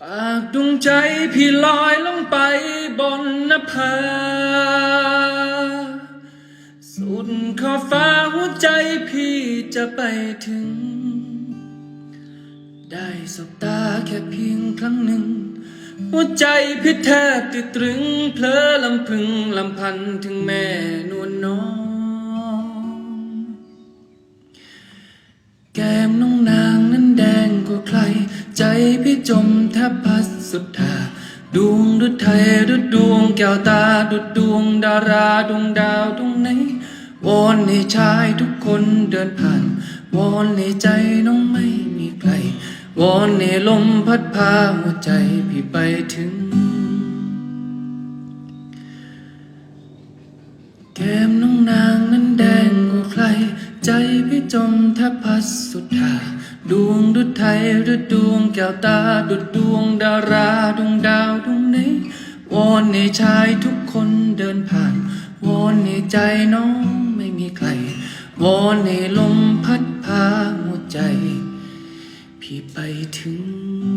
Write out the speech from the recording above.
ฝากดวงใจพี่ลอยลงไปบนนภา สุดขอฟ้าหัวใจพี่จะไปถึง ได้สบตาแค่เพียงครั้งหนึ่ง หัวใจพี่แทบติดตรึง เพลอลำพึงลำพันถึงแม่นวลน้อง แก้มน้องนา จมแทบพัดสุดทาดวงดุจไทยดุจดวงแก้วตาดุจดวงดาราดวงดาวดวงไหนวอนให้ชายทุกคนเดินผ่านวอนให้ใจน้องไม่มีใครวอนให้ลมพัดพาหัวใจพี่ไปถึง แก้มน้องนางนั้นแดงกว่าใคร ใจพี่จมแทบพัดสุดทา ดวงดุจไทยดุจดวงแก้วตาดุจดวงดาราดวงดาวดวงไหนวอนในชายทุกคนเดินผ่านวอนในใจน้องไม่มีใครวอนในลมพัดพาหัวใจ พี่ไปถึง